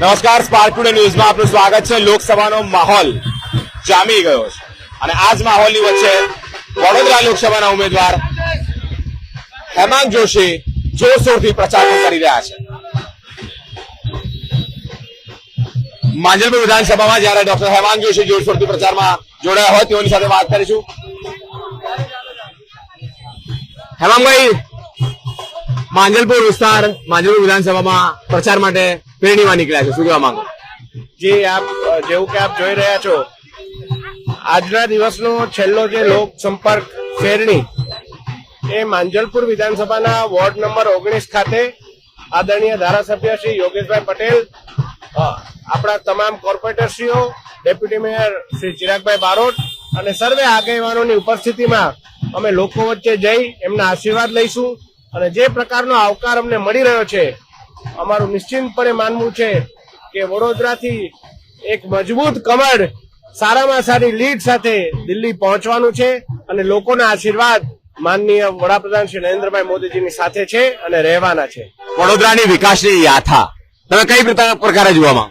નમસ્કાર spark today ન્યૂઝમાં આપનું સ્વાગત છે. લોકસભાનો માહોલ જામી ગયો છે. અને આજ માહોલની વચ્ચે વડોદરા લોકસભાના ઉમેદવાર હેમાંગ જોશી જોરશોરથી પ્રચાર કરી રહ્યા છે. માંજલપુર વિધાનસભામાં જયારે ડોક્ટર હેમાંગ જોશી જોરશોરથી પ્રચારમાં જોડાયા હોય, તેઓની સાથે વાત કરીશું. હેમાંગભાઈ, માંજલપુર વિસ્તાર, માંજલપુર વિધાનસભામાં પ્રચાર માટે પેરણીમાં નીકળ્યા છે, શું કહેવા માંગો? જી, આપ જેવું કે આપ જોઈ રહ્યા છો, આજના દિવસનો છેલ્લો જે લોક સંપર્ક ફેરણી, એ માંજલપુર વિધાનસભાના વોર્ડ નંબર ઓગણીસ ખાતે આદરણીય ધારાસભ્ય શ્રી યોગેશભાઈ પટેલ આપણા તમામ કોર્પોરેટરશ્રીઓ ડેપ્યુટી મેયર શ્રી ચિરાગભાઈ બારોટ અને સર્વે આગેવાનોની ઉપસ્થિતિમાં અમે લોકો વચ્ચે જઈ એમના આશીર્વાદ લઈશું અને જે પ્રકારનો આવકાર અમને મળી રહ્યો છે અમારું નિશ્ચિંતપણે માનવું છે કે વડોદરાથી એક મજબૂત કમળ સારામાં સારી લીડ સાથે દિલ્હી પહોંચવાનું છે અને લોકોના આશીર્વાદ માનનીય વડાપ્રધાન શ્રી નરેન્દ્રભાઈ મોદીજીની સાથે છે અને રહેવાના છે. વડોદરાની વિકાસની યાથા. તમે કઈ પ્રકાર- પ્રકારે જોવામાં?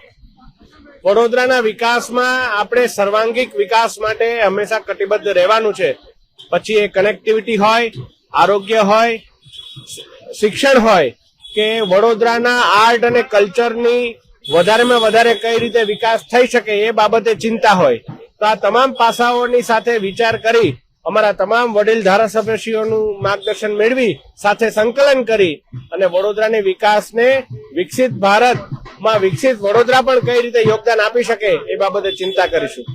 વડોદરાના વિકાસમાં આપણે સર્વાંગીક વિકાસ માટે હંમેશા કટિબદ્ધ રહેવાનું છે. પછી એ કનેક્ટિવિટી હોય આરોગ્ય હોય શિક્ષણ હોય કે વડોદરાના આર્ટ અને કલ્ચરની વધારેમાં વધારે કઈ રીતે વિકાસ થઈ શકે એ બાબતે ચિંતા હોય. તો આ તમામ પાસાઓની સાથે વિચાર કરી અમારા તમામ વડીલ ધારાસભ્યશ્રીઓનું માર્ગદર્શન મેળવી, સાથે સંકલન કરી અને વડોદરાની વિકાસને વિકસિત ભારતમાં વિકસિત વડોદરા પણ કઈ રીતે યોગદાન આપી શકે એ બાબતે ચિંતા કરીશું.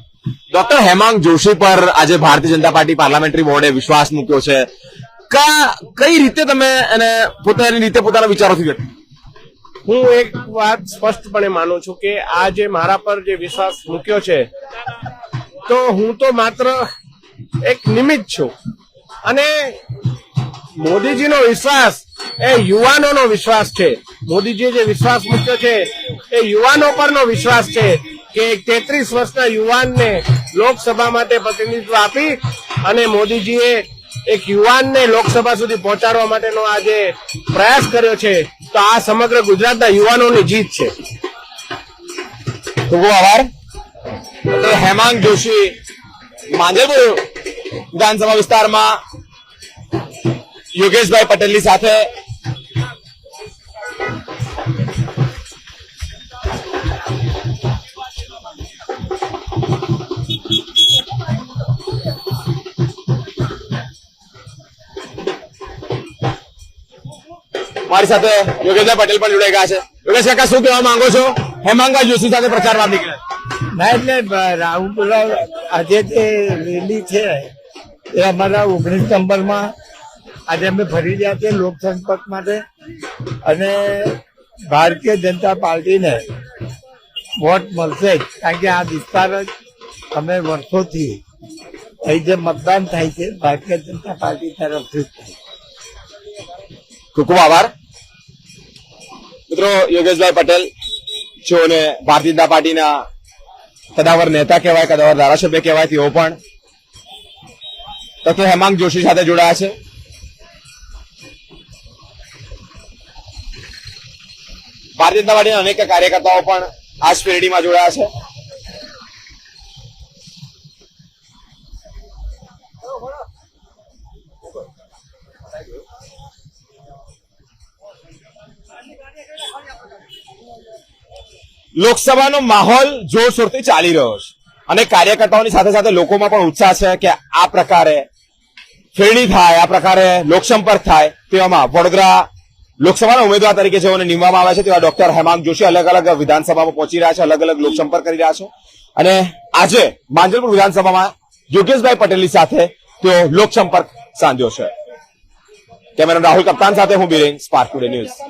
ડોક્ટર હેમાંગ જોશી પર આજે ભારતીય જનતા પાર્ટી પાર્લામેન્ટરી બોર્ડે વિશ્વાસ મૂક્યો છે. કા કઈ રીતે તમે એને પોતાની રીતે પોતાના વિચારોથી વ્યક્ત હું એક વાત સ્પષ્ટપણે માનું છું કે આ જે મારા પર જે વિશ્વાસ મૂક્યો છે, તો હું તો માત્ર એક નિમિત્ત છું. અને મોદીજીનો વિશ્વાસ એ યુવાનોનો વિશ્વાસ છે. મોદીજીએ જે વિશ્વાસ મૂક્યો છે, એ યુવાનો પરનો વિશ્વાસ છે કે તેત્રીસ વર્ષના યુવાનને લોકસભા માટે પ્રતિનિધિત્વ આપી અને મોદીજીએ એક યુવાનને લોકસભા સુધી પહોંચાડવા માટેનો આ જે પ્રયાસ કર્યો છે, તો આ સમગ્ર ગુજરાતના યુવાનોની જીત છે. ખૂબ આભાર. ડોક્ટર હેમાંગ જોશી માંજલપુર વિધાનસભા વિસ્તારમાં યોગેશભાઈ પટેલની સાથે મારી સાથે યોગેશભાઈ પટેલ પણ જોડાઈ ગયા છે. યોગેશ કાકા શું કહેવા માંગો છો? હેમાંગા જોશી સાથે પ્રચારમાં નીકળ્યા ના એટલે રાહુલ આજે જે રેલી છે એ અમારા ઓગણીસ નંબરમાં આજે અમે ફરી રહ્યા છીએ લોકસંપર્ક માટે. અને ભારતીય જનતા પાર્ટીને વોટ મળશે જ કારણ કે આ વિસ્તાર જ અમે વર્ષોથી અહીં જે મતદાન થાય છે ભારતીય જનતા પાર્ટી તરફથી જ થાય ખૂબ ખૂબ આભાર. મિત્રો, યોગેશભાઈ પટેલ જેઓને ભારતીય જનતા પાર્ટીના કદાવર નેતા કહેવાય કદાવર ધારાસભ્ય કહેવાય, તેઓ પણ. તથા હેમાંગ જોશી સાથે જોડાયા છે. ભારતીય જનતા પાર્ટીના અનેક કાર્યકર્તાઓ પણ આ જ જોડાયા છે. લોકસભાનો માહોલ જોરશોરથી ચાલી રહ્યો છે. અને કાર્યકર્તાઓની સાથે સાથે લોકોમાં પણ ઉત્સાહ છે કે આ પ્રકારે ફેરણી થાય, આ પ્રકારે લોકસંપર્ક થાય તેવામાં વડોદરા લોકસભાના ઉમેદવાર તરીકે જેઓને નિમવામાં આવ્યા છે તેવા ડોક્ટર હેમાંગ જોશી અલગ અલગ વિધાનસભામાં પહોંચી રહ્યા છે, અલગ અલગ લોકસંપર્ક કરી રહ્યા છે. અને આજે માંજલપુર વિધાનસભામાં યોગેશભાઈ પટેલની સાથે તેઓ લોકસંપર્ક સાંધ્યો છે. કેમેરા રાહુલ કપ્તાન સાથે હું બિરેન સ્પાર્ક ટુડે ન્યૂઝ.